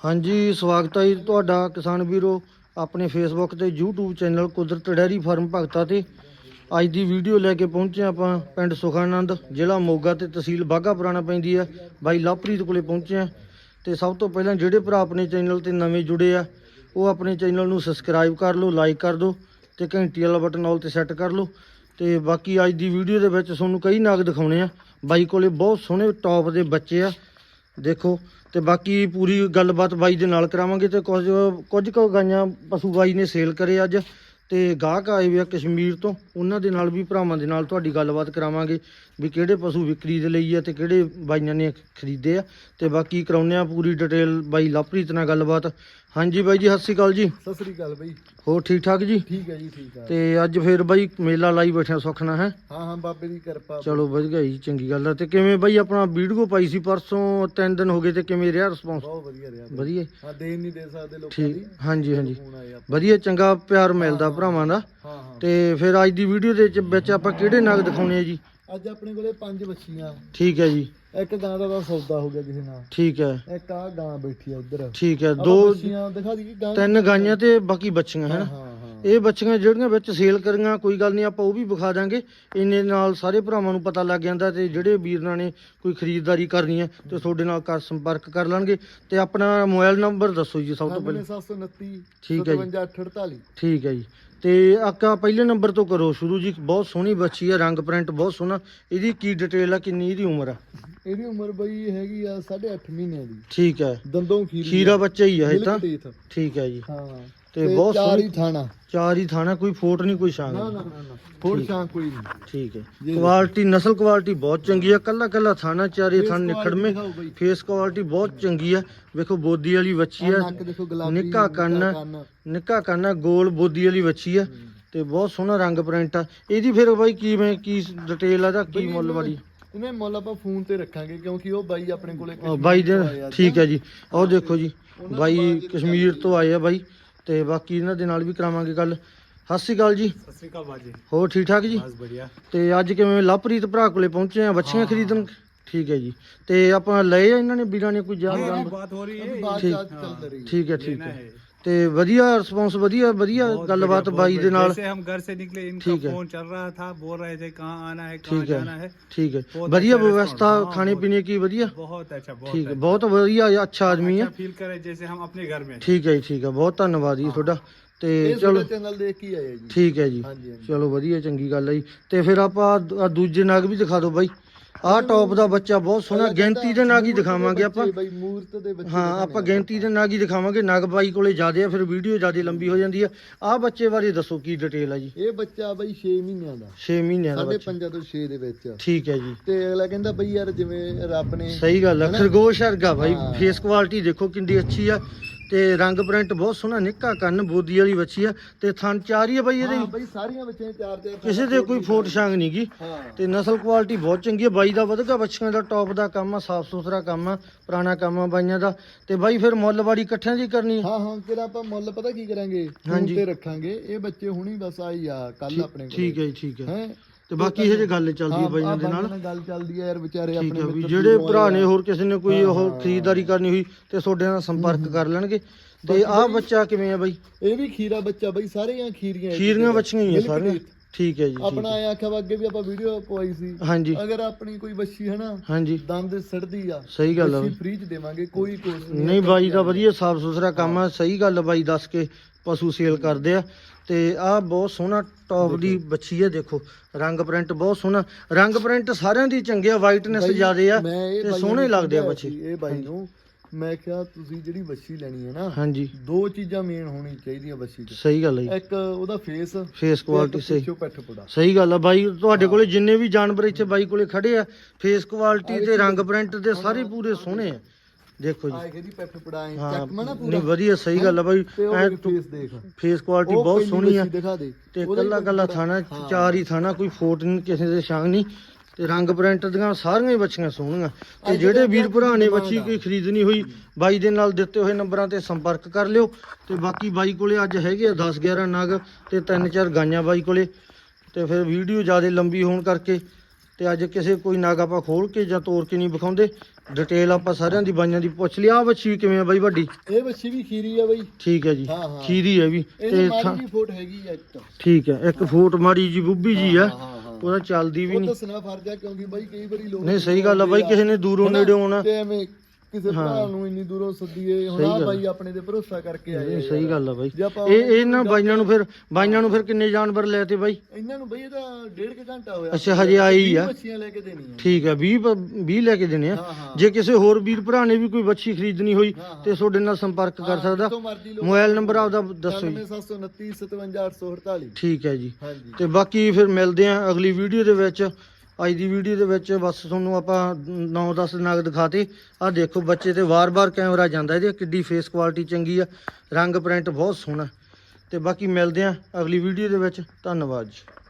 ਹਾਂਜੀ, ਸਵਾਗਤ ਹੈ ਜੀ ਤੁਹਾਡਾ ਕਿਸਾਨ ਵੀਰੋ, ਆਪਣੇ ਫੇਸਬੁੱਕ ਤੇ YouTube channel Kudrat dairy farm Bhagta ਤੇ। ਅੱਜ ਦੀ ਵੀਡੀਓ ਲੈ ਕੇ ਪਹੁੰਚੇ ਹਾਂ ਆਪਾਂ ਪਿੰਡ ਸੁਖਾਨੰਦ, ਜ਼ਿਲ੍ਹਾ ਮੋਗਾ ਤੇ ਤਹਿਸੀਲ ਬਾਘਾ ਪੁਰਾਣਾ ਪੈਂਦੀ ਹੈ। ਬਾਈ ਲਵਪ੍ਰੀਤ ਕੋਲੇ ਪਹੁੰਚੇ ਹਾਂ ਤੇ ਸਭ ਤੋਂ ਪਹਿਲਾਂ ਜਿਹੜੇ ਭਰਾ ਆਪਣੇ ਚੈਨਲ ਤੇ ਨਵੇਂ ਜੁੜੇ ਆ, ਉਹ ਆਪਣੇ ਚੈਨਲ ਨੂੰ ਸਬਸਕ੍ਰਾਈਬ ਕਰ ਲਓ ਲਾਈਕ ਕਰ ਦਿਓ ਤੇ ਘੰਟੀ ਵਾਲਾ ਬਟਨ ਆਲ ਤੇ ਸੈੱਟ ਕਰ ਲਓ। ਤੇ ਬਾਕੀ ਅੱਜ ਦੀ ਵੀਡੀਓ ਦੇ ਵਿੱਚ ਤੁਹਾਨੂੰ ਕਈ ਨਾਗ ਦਿਖਾਉਣੇ ਆ। ਬਾਈ ਕੋਲੇ ਬਹੁਤ ਸੋਹਣੇ ਟੌਪ ਦੇ ਬੱਚੇ ਆ। ਦੇਖੋ ਤੇ ਬਾਕੀ ਪੂਰੀ ਗੱਲਬਾਤ ਬਾਈ ਦੇ ਨਾਲ ਕਰਾਵਾਂਗੇ ਤੇ ਕੁਝ ਕੁਝ ਕੁ ਗਾਈਆਂ ਪਸ਼ੂ ਬਾਈ ਨੇ ਸੇਲ ਕਰੇ ਅੱਜ ਤੇ ਗਾਹਕ ਆਏ ਹੋਏ ਆ ਕਸ਼ਮੀਰ ਤੋਂ, ਉਹਨਾਂ ਦੇ ਨਾਲ ਵੀ ਭਰਾਵਾਂ ਦੇ ਨਾਲ ਤੁਹਾਡੀ ਗੱਲਬਾਤ ਕਰਾਵਾਂਗੇ। ਵੀ ਕਿਹੜੇ ਪਸ਼ੂ ਵਿਕਰੀ ਦੇ ਲਈ ਆ ਤੇ ਕਿਹੜੇ ਬਾਈਆਂ ਨੇ ਖਰੀਦੇ ਆ ਤੇ ਬਾਕੀ ਕਰਾਉਂਦੇ ਆ ਪੂਰੀ ਡਿਟੇਲ ਬਾਈ ਲਵਪ੍ਰੀਤ ਨਾਲ ਗੱਲਬਾਤ। ਹਾਂਜੀ ਬਾਈ ਜੀ ਸਤਿ ਸ਼੍ਰੀ ਅਕਾਲ ਜੀ। ਸਤਿ ਸ੍ਰੀ ਅਕਾਲ ਬਈ। ਹੋਰ ਠੀਕ ਠਾਕ ਜੀ? ਠੀਕ ਹੈ ਜੀ ਠੀਕ ਹੈ ਤੇ ਅੱਜ ਫੇਰ ਬਾਈ ਮੇਲਾ ਲਾਈ ਬੈਠਿਆ ਸੁਖਣਾ ਹੈ? ਹਾਂ ਹਾਂ ਬਾਬੇ ਦੀ ਕਿਰਪਾ ਚਲੋ ਵਧੀਆ ਜੀ ਚੰਗੀ ਗੱਲ ਆ। ਤੇ ਕਿਵੇਂ ਬਾਈ ਆਪਣਾ ਵੀਡੀਓ ਪਾਈ ਸੀ ਪਰਸੋਂ ਤਿੰਨ ਦਿਨ ਹੋ ਗਏ ਤੇ ਕਿਵੇਂ ਰਿਹਾ ਰਿਸਪੌਂਸ ਬਹੁਤ ਵਧੀਆ ਰਿਹਾ। ਵਧੀਆ। ਹਾਂ ਦੇਣ ਨਹੀਂ ਦੇ ਸਕਦੇ ਲੋਕਾਂ ਦੀ। ਹਾਂਜੀ ਹਾਂਜੀ। ਵਧੀਆ ਚੰਗਾ ਪਿਆਰ ਮਿਲਦਾ ਭਰਾਵਾਂ ਦਾ। ਹਾਂ ਹਾਂ। ਤੇ ਫਿਰ ਅੱਜ ਦੀ ਵੀਡੀਓ ਦੇ ਵਿੱਚ ਆਪਾਂ ਕਿਹੜੇ ਨਗ ਦਿਖਾਉਣੇ ਆ ਜੀ? ਅੱਜ ਆਪਣੇ ਕੋਲੇ ਪੰਜ ਬੱਚੀਆਂ ਠੀਕ ਹੈ ਜੀ। ਇੱਕ ਗਾਂ ਦਾ ਤਾਂ ਸੌਦਾ ਹੋ ਗਿਆ ਕਿਸੇ ਨਾਲ। ਠੀਕ ਹੈ। ਇੱਕ ਆ ਗਾਂ ਬੈਠੀ ਆ ਇੱਧਰ ਠੀਕ ਹੈ ਦੋ ਬੱਚੀਆਂ ਦਿਖਾ ਦੀ ਗਾਂ। ਤਿੰਨ ਗਾਈਆਂ ਤੇ ਬਾਕੀ ਬੱਚੀਆਂ ਹਾਂ ਹਾਂ। ਇਹ ਬੱਚੀਆਂ ਜਿਹੜੀਆਂ ਵਿੱਚ ਸੇਲ ਕਰੀਆਂ ਕੋਈ ਗੱਲ ਨਹੀਂ ਆਪਾਂ ਉਹ ਵੀ ਵਿਖਾ ਦਾਂਗੇ। ਇੰਨੇ ਨਾਲ ਸਾਰੇ ਭਰਾਵਾਂ ਨੂੰ ਪਤਾ ਲੱਗ ਜਾਂਦਾ ਤੇ ਜਿਹੜੇ ਵੀਰਾਂ ਨੇ ਕੋਈ ਖਰੀਦਦਾਰੀ ਕਰਨੀ ਹੈ ਤੇ ਤੁਹਾਡੇ ਨਾਲ ਕਰ ਸੰਪਰਕ ਕਰ ਲੈਣਗੇ ਤੇ ਆਪਣਾ ਮੋਬਾਈਲ ਨੰਬਰ ਦੱਸੋ ਜੀ ਸਭ ਤੋਂ ਪਹਿਲਾਂ। 9729 ਠੀਕ ਹੈ ਜੀ। 5748 ਠੀਕ ਹੈ ਜੀ। ਤੇ ਆਕਾ ਪਹਿਲੇ ਨੰਬਰ ਤੋਂ ਕਰੋ ਸ਼ੁਰੂ ਜੀ। ਬਹੁਤ ਸੋਹਣੀ ਬੱਚੀ ਹੈ ਰੰਗ ਪ੍ਰਿੰਟ ਬਹੁਤ ਸੋਹਣਾ। ਇਹਦੀ ਕੀ ਡਿਟੇਲ ਆ ਕਿੰਨੀ ਇਹਦੀ ਉਮਰ ਆ? ਇਹਦੀ ਉਮਰ ਬਈ ਹੈਗੀ ਆ 8.5 ਮਹੀਨਿਆਂ ਦੀ। ਠੀਕ ਹੈ। ਦੰਦੋਂ ਖੀਰੀ ਖੀਰਾ ਬੱਚਾ ਹੀ ਆ ਇਹ ਤਾਂ। ਠੀਕ ਹੈ ਜੀ। ਹਾਂ। ਤੇ ਬਹੁਤ ਚਾਰ ਸੋਹਣੀ ਹੀ ਥਾਣਾ। ਚਾਰ ਹੀ ਥਾਣਾ ਕੋਈ ਫੋਟ ਨਹੀਂ ਕੋਈ ਸ਼ਾਂਗ ਨਾ ਨਹੀਂ। ਨਾ ਨਾ ਨਾ ਹੋਰ ਸ਼ਾਂ ਕੋਈ ਨਹੀਂ। ਠੀਕ ਹੈ। ਜੀ। ਕੁਆਲਿਟੀ ਨਸਲ ਕੁਆਲਿਟੀ ਬਹੁਤ ਚੰਗੀ ਹੈ। ਕੱਲਾ ਕੱਲਾ ਥਾਣਾ ਚਾਰੇ Face ਥਾਣ quality ਨਿਖੜਵੇਂ। ਦਿਖਾਓ ਬਈ। ਫੇਸ ਕੁਆਲਿਟੀ ਬਹੁਤ ਚੰਗੀ ਹੈ। ਵੇਖੋ ਬੋਦੀ ਵਾਲੀ ਬੱਚੀ ਹੈ। ਨੱਕ ਦੇਖੋ ਗੁਲਾਬੀ ਨਿੱਕਾ ਕੰਨ ਨਿੱਕਾ ਕੰਨ ਗੋਲ ਬੋਦੀ ਵਾਲੀ ਬੱਚੀ ਆ ਤੇ ਬਹੁਤ ਸੋਹਣਾ ਰੰਗ ਪ੍ਰਿੰਟ ਆ। ਇਹਦੀ ਫਿਰ ਬਾਈ ਕਿਵੇਂ ਕੀ ਡਿਟੇਲ ਆ ਦਾ ਕੀ ਮੁੱਲ ਵਾਲੀ? ਇਹਨੇ ਮੁੱਲ ਆਪਾਂ ਫੋਨ ਤੇ ਰੱਖਾਂਗੇ ਕਿਉਂਕਿ ਉਹ ਬਾਈ ਆਪਣੇ ਕੋਲੇ ਉਹ ਬਾਈ ਦੇ ਠੀਕ ਹੈ ਜੀ। ਆਹ ਦੇਖੋ ਜੀ ਬਾਈ ਕਸ਼ਮੀਰ ਤੋਂ ਆਏ ਆ ਬਾਈ। ਤੇ ਬਾਕੀ ਇਹਨਾਂ ਦੇ ਨਾਲ ਵੀ ਕਰਾਵਾਂਗੇ ਗੱਲ। ਸਤਿ ਸ਼੍ਰੀ ਅਕਾਲ ਜੀ। ਸਤਿ ਸ਼੍ਰੀ ਅਕਾਲ ਬਾਜੀ। ਹੋਰ ਠੀਕ ਠਾਕ ਜੀ? ਬਸ ਬੜੀਆ ਤੇ ਅੱਜ ਕਿਵੇਂ ਲਵਪ੍ਰੀਤ ਭਰਾ ਕੋਲੇ ਪਹੁੰਚੇ ਆ ਬੱਚੀਆਂ ਖਰੀਦਣ? ਠੀਕ ਹੈ ਜੀ। ਤੇ ਆਪਾਂ ਲਏ ਆ ਇਹਨਾਂ ਨੇ ਵੀਰਾਂ ਨੇ ਕੋਈ ਜਾਨ ਬਾਤ ਹੋ ਰਹੀ ਬਾਤ ਠੀਕ। ਹੈ। ਠੀਕ ਹੈ ਠੀਕ ਹੈ। ਤੇ ਵਧੀਆ ਰਿਸਪੌਂਸ ਵਧੀਆ ਵਧੀਆ ਗੱਲਬਾਤ ਬਾਈ ਦੇ ਨਾਲ जैसे हम घर से निकले इनका ठीक है। फोन चल रहा था बोल रहे थे कहाँ आना है कहाँ ठीक है जाना है ਠੀਕ ਹੈ ਬਹੁਤ ਵਧੀਆ ਅੱਛਾ ਵਿਵਸਥਾ restaurant, ਖਾਣੇ ਹਾਂ, ਪੀਣੇ ਕੀ ਵਧੀਆ बहुत अच्छा बहुत ਠੀਕ ਹੈ अच्छा। ਬਹੁਤ ਵਧੀਆ ਅੱਛਾ ਆਦਮੀ ਹੈ अच्छा फील करे जैसे हम अपने घर में थे। ਠੀਕ ਹੈ ਜੀ ਠੀਕ ਹੈ ਬਹੁਤ ਧੰਨਵਾਦ ਜੀ ਤੁਹਾਡਾ ਤੇ ਇਹ ਚਲੋ ਚਲੋ ਚੈਨਲ ਦੇਖ ਕੇ ਹੀ ਆਏ ਜੀ ਠੀਕ ਹੈ ਜੀ ਹਾਂਜੀ ਹਾਂਜੀ ਚਲੋ ਵਧੀਆ ਚੰਗੀ ਗੱਲ ਹੈ ਜੀ ਤੇ ਫਿਰ ਆਪਾਂ ਆਹ ਆਹ ਦੂਜੇ ਨਗ ਵੀ ਦਿਖਾ ਦਿਓ ਬਾਈ ਆਹ ਟੌਪ ਦਾ ਬੱਚਾ ਬਹੁਤ ਸੋਹਣਾ ਗਿਣਤੀ ਦੇ ਨਗ ਹੀ ਦਿਖਾਵਾਂਗੇ ਆਪਾਂ। ਬਾਈ ਮੂਰਤ ਦੇ ਬੱਚੇ ਹਾਂ ਆਪਾਂ ਗਿਣਤੀ ਦੇ ਨਗ ਹੀ ਦਿਖਾਵਾਂਗੇ। ਨਗ ਬਾਈ ਕੋਲੇ ਜ਼ਿਆਦੇ ਆ ਫਿਰ ਵੀਡੀਓ ਜ਼ਿਆਦੇ ਲੰਬੀ ਹੋ ਜਾਂਦੀ ਆ। ਆਹ ਬੱਚੇ ਬਾਰੇ ਦੱਸੋ ਕੀ ਡਿਟੇਲ ਆ ਜੀ? ਇਹ ਬੱਚਾ ਬਾਈ 6 ਮਹੀਨਿਆਂ ਦਾ। 6 ਮਹੀਨਿਆਂ ਦਾ ਬੱਚਾ। ਪੰਜਾਂ ਤੋਂ 6 ਦੇ ਵਿੱਚ। ਠੀਕ ਹੈ ਜੀ। ਤੇ ਅਗਲਾ ਕਹਿੰਦਾ ਬਈ ਯਾਰ ਜਿਵੇਂ ਰੱਬ ਨੇ ਸਹੀ ਗੱਲ ਆ ਖਰਗੋਸ਼ ਵਰਗਾ ਬਾਈ। ਫੇਸ ਕੁਆਲਿਟੀ ਦੇਖੋ ਕਿੰਨੀ ਅੱਛੀ ਆ। ਤੇ ਰੰਗ ਪ੍ਰਿੰਟ ਬਹੁਤ ਸੋਹਣਾ ਨਿੱਕਾ ਕੰਨ ਬੋਦੀ ਵਾਲੀ ਬੱਚੀ ਆ ਤੇ ਥਣ ਚਾਰੀ ਆ ਬਾਈ ਇਹਦੇ ਹਾਂ ਬਈ ਸਾਰੀਆਂ ਬੱਚਿਆਂ ਚਾਰ ਚਾਰ ਕਿਸੇ ਦੇ ਕੋਈ ਫੋਟ ਛਾਂਗ ਨਹੀਂ ਗੀ ਹਾਂ। ਤੇ ਨਸਲ ਕੁਆਲਿਟੀ ਬਹੁਤ ਚੰਗੀ ਹੈ ਬਾਈ ਦਾ ਵਧਗਾ ਬੱਚਿਆਂ ਦਾ ਟੌਪ ਦਾ ਕੰਮ ਆ ਸਾਫ਼ ਸੁਥਰਾ ਕੰਮ ਆ ਪੁਰਾਣਾ ਕੰਮ ਆ ਬਾਈਆਂ ਦਾ। ਤੇ ਬਾਈ ਫਿਰ ਮੁੱਲਵਾੜੀ ਇਕੱਠਿਆਂ ਦੀ ਕਰਨੀ। ਆ ਹਾਂ ਹਾਂ ਕਿਹੜਾ ਆਪਾਂ ਮੁੱਲ ਪਤਾ ਕੀ ਕਰਾਂਗੇ। ਤੇ ਰੱਖਾਂਗੇ ਇਹ ਬੱਚੇ ਹੁਣੀ ਬਸ ਆਈ ਆ ਕੱਲ ਆਪਣੇ ਕੋਲ ਠੀਕ ਹੈ ਜੀ ਠੀਕ ਹੈ। ਹੈ? ਤੇ ਬਾਕੀ ਇਹ ਜੇ ਗੱਲ ਚੱਲਦੀ ਹੈ ਬਾਈਆਂ ਦੇ ਨਾਲ। ਗੱਲ ਚੱਲਦੀ ਆ ਯਾਰ ਵਿਚਾਰੇ ਠੀਕ ਆਪਣੇ ਹੈ ਵੀ ਮਿੱਤਰ ਜਿਹੜੇ ਭਰਾ ਨੇ। ਹੋਰ ਕਿਸੇ ਨੇ ਕੋਈ ਹਾਂ, ਉਹ ਹਾਂ। ਖਰੀਦਦਾਰੀ ਕਰਨੀ ਹੋਈ ਤੇ ਤੁਹਾਡੇ ਨਾਲ ਸੰਪਰਕ ਕਰ ਲੈਣਗੇ। ਤੇ ਆਹ ਬੱਚਾ ਕਿਵੇਂ ਆ ਬਾਈ? ਇਹ ਵੀ ਖੀਰਾ ਬੱਚਾ ਬਈ ਸਾਰੀਆਂ ਖੀਰੀਆਂ ਇਹ ਖੀਰੀਆਂ। ਬੱਚੀਆਂ ਹੀ ਆ ਸਾਰੀਆਂ। teeth। ਠੀਕ ਹੈ ਜੀ ਠੀਕ ਆਪਣਾ ਆਇਆ ਆਖਿਆ ਅੱਗੇ ਵੀ ਆਪਾਂ ਵੀਡੀਓ ਪਵਾਈ ਸੀ। ਹਾਂਜੀ। ਅਗਰ ਆਪਣੀ ਕੋਈ ਬੱਚੀ ਹੈ ਨਾ ਹਾਂਜੀ। ਦੰਦ ਸੜਦੀ ਆ ਸਹੀ ਗੱਲ ਆ ਅਸੀਂ ਬਾਈ। ਫ੍ਰੀ ਚ ਦੇਵਾਂਗੇ ਕੋਈ ਕੋਸਟ ਨਹੀਂ ਨਹੀਂ ਬਾਈ ਦਾ ਵਧੀਆ ਸਾਫ਼ ਸੁਥਰਾ ਕੰਮ ਆ ਸਹੀ ਗੱਲ ਆ ਬਾਈ ਦੱਸ ਕੇ ਪਸ਼ੂ ਸੇਲ ਕਰਦੇ ਆ ਤੇ ਆਹ ਬਹੁਤ ਸੋਹਣਾ ਟੌਪ ਦੀ ਬੱਚੀ ਹੈ ਦੇਖੋ। ਰੰਗ ਪ੍ਰਿੰਟ ਬਹੁਤ ਸੋਹਣਾ। ਰੰਗ ਪ੍ਰਿੰਟ ਸਾਰਿਆਂ ਦੀ ਚੰਗੇ ਆ ਵਾਈਟਨੈਸ ਜ਼ਿਆਦੇ ਆ ਤੇ ਸੋਹਣੇ ਲੱਗਦੇ ਆ ਬੱਚੇ। ਇਹ ਬਾਈ ਨੂੰ। ਮੈਂ ਕਿਹਾ ਤੁਸੀਂ ਜਿਹੜੀ ਬੱਚੀ ਲੈਣੀ ਹੈ ਨਾ ਹਾਂਜੀ। ਦੋ ਚੀਜ਼ਾਂ ਮੇਨ ਹੋਣੀ ਚਾਹੀਦੀਆਂ ਬੱਚੀ 'ਚ। ਸਹੀ ਗੱਲ ਹੈ ਇੱਕ ਉਹਦਾ ਫੇਸ ਫੇਸ ਕੁਆਲਿਟੀ ਸਹੀ। ਪਿੱਛੋਂ ਪੈਠ ਪੁੜਾ ਸਹੀ ਗੱਲ ਆ ਬਾਈ ਤੁਹਾਡੇ ਕੋਲੇ ਜਿੰਨੇ ਵੀ ਜਾਨਵਰ ਇੱਥੇ ਬਾਈ ਕੋਲੇ ਖੜੇ ਆ ਫੇਸ ਕੁਆਲਿਟੀ ਤੇ ਰੰਗ ਪ੍ਰਿੰਟ ਤੇ ਸਾਰੇ ਪੂਰੇ ਸੋਹਣੇ ਆ। ਦੇਖੋ ਜੀ। ਆਏ ਇਹਦੀ ਪੈਠ ਪੁੜਾ ਐ ਹਾਂ ਚੱਕ ਨਾ ਨਹੀਂ ਪੂਰਾ ਵਧੀਆ ਸਹੀ ਗੱਲ ਆ ਬਾਈ। ਤੇ ਐ ਫੇਸ ਦੇਖ। ਫੇਸ ਕੁਆਲਿਟੀ ਉਹ ਬਹੁਤ ਸੋਹਣੀ ਆ। ਬੱਚੀ ਦਿਖਾ ਦੇ। ਤੇ ਉਹਦਾ ਕੱਲਾ ਕੱਲਾ ਥਾਣਾ ਹਾਂ। ਚਾਰ ਹੀ ਥਾਣਾ ਕੋਈ ਫੋਟ ਨਹੀਂ ਕਿਸੇ ਦੇ ਸ਼ਾਂਗ ਨਹੀਂ। ਤੇ ਰੰਗ ਪ੍ਰਿੰਟ ਦੀਆਂ ਸਾਰੀਆਂ ਹੀ ਬੱਚੀਆਂ ਸੋਹਣੀਆਂ। ਤੇ ਅੱਜ ਜਿਹੜੇ ਕੱਲ੍ਹ ਵੀਰ ਭਰਾ ਨੇ ਡਿਮਾਂਡ ਬੱਚੀ ਆ। ਕੋਈ ਖਰੀਦਣੀ ਹੋਈ ਬਾਈ ਦੇ ਨਾਲ ਦਿੱਤੇ ਹੋਏ ਨੰਬਰਾਂ ਤੇ ਸੰਪਰਕ ਕਰ ਲਿਓ। ਤੇ ਬਾਕੀ ਬਾਈ ਕੋਲੇ ਅੱਜ ਹੈਗੇ ਆ 10 11 ਨਗ ਤੇ ਤਿੰਨ ਚਾਰ ਗਾਈਆਂ ਬਾਈ ਕੋਲੇ। ਤੇ ਫਿਰ ਵੀਡੀਓ ਜ਼ਿਆਦਾ ਲੰਬੀ ਹੋਣ ਕਰਕੇ ਤੇ ਅੱਜ ਕਿਸੇ ਕੋਈ ਨਗ ਆਪਾਂ ਖੋਲ ਕੇ ਜਾਂ ਤੋੜ ਕੇ ਨਹੀਂ ਵਿਖਾਉਂਦੇ। ਡਿਟੇਲ ਆਪਾਂ ਸਾਰਿਆਂ ਦੀ ਬਾਈਆਂ ਦੀ ਪੁੱਛ ਲਿਆ ਆ ਵੱਛੀ ਕਿਵੇਂ ਆ ਬਾਈ ਵੱਡੀ? ਇਹ ਬੱਚੀ ਵੀ ਖੀਰੀ ਆ ਬਈ। ਠੀਕ ਹੈ ਜੀ। ਹਾਂ, ਹਾਂ। ਖੀਰੀ ਹੈ ਵੀ। ਇਹਦੀ ਤੇ ਮਾੜੀ ਥਾਂ- ਜੀ ਫੋਟ ਹੈਗੀ ਆ ਇੱਕ। ਠੀਕ ਹੈ ਇੱਕ ਫੋਟ ਮਾੜੀ ਜੀ ਬੁੱਬੀ ਜੀ ਆ। ਹਾਂ, ਹਾਂ, ਹਾਂ। ਉਹਦਾ ਚੱਲਦੀ ਵੀ ਉਹ ਨਹੀਂ। ਦੱਸਣਾ ਫਰਜ਼ ਆ ਕਿਉਂਕਿ ਬਾਈ ਕਈ ਵਾਰੀ ਲੋਕ ਨਹੀਂ ਸਹੀ ਗੱਲ ਆ ਬਾਈ ਕਿਸੇ ਨੇ ਦੂਰੋਂ? ਨੇੜੇ ਆਉਣਾ। ਤੇ ਐਵੇਂ ਕਿਸੇ। ਭਰਾ ਨੂੰ ਇੰਨੀ ਦੂਰੋਂ ਸੱਦੀਏ ਹੁਣ ਆ। ਬਾਈ ਆਪਣੇ ਤੇ ਭਰੋਸਾ ਕਰਕੇ ਆਏ ਆ ਸਹੀ। ਗੱਲ ਆ ਬਾਈ ਜੇ ਆਪਾਂ ਇਹ ਇਹਨਾਂ ਬਾਈਆਂ ਨੂੰ ਫਿਰ ਬਾਈਆਂ ਨੂੰ ਫਿਰ ਕਿੰਨੇ ਜਾਨਵਰ ਲੈ ਤੇ ਬਾਈ ਇਹਨਾਂ ਨੂੰ ਬਈ ਇਹਦਾ ਡੇਢ ਕੁ ਘੰਟਾ ਹੋਇਆ ਅੱਛਾ, ਹਜੇ ਆਈ ਆ। ਬੱਚੀਆਂ ਲੈ ਕੇ ਦੇਣੀਆਂ ਠੀਕ ਹੈ 20 ਪ- 20 ਲੈ ਕੇ ਦੇਣੇ ਆ ਹਾਂ ਹਾਂ ਜੇ ਕਿਸੇ ਹੋਰ ਵੀਰ ਭਰਾ ਨੇ ਵੀ ਕੋਈ ਵੱਛੀ ਖਰੀਦਣੀ ਹੋਈ। ਤੇ ਤੁਹਾਡੇ ਨਾਲ ਸੰਪਰਕ ਕਰ ਸਕਦਾ ਮਰਜ਼ੀ ਲਓ। ਮੋਬਾਈਲ ਨੰਬਰ ਆਪਦਾ ਦੱਸੋ ਜੀ 9729 57848 ਠੀਕ ਹੈ ਜੀ ਹਾਂਜੀ ਤੇ ਬਾਕੀ ਫਿਰ ਮਿਲਦੇ ਆਂ ਅਗਲੀ ਵੀਡੀਓ ਦੇ ਵਿੱਚ ਅੱਜ ਦੀ ਵੀਡੀਓ ਦੇ ਵਿੱਚ ਬਸ ਤੁਹਾਨੂੰ ਆਪਾਂ 9-10 ਨਗ ਦਿਖਾਤੇ। ਆ ਦੇਖੋ ਬੱਚੇ ਤੇ ਵਾਰ-ਵਾਰ ਕੈਮਰਾ ਜਾਂਦਾ ਇਹਦੀ, ਕਿੱਡੀ ਫੇਸ ਕੁਆਲਿਟੀ ਚੰਗੀ ਆ, ਰੰਗ ਪ੍ਰਿੰਟ ਬਹੁਤ ਸੋਹਣਾ। ਤੇ ਬਾਕੀ ਮਿਲਦੇ ਆਂ ਅਗਲੀ ਵੀਡੀਓ ਦੇ ਵਿੱਚ। ਧੰਨਵਾਦ ਜੀ।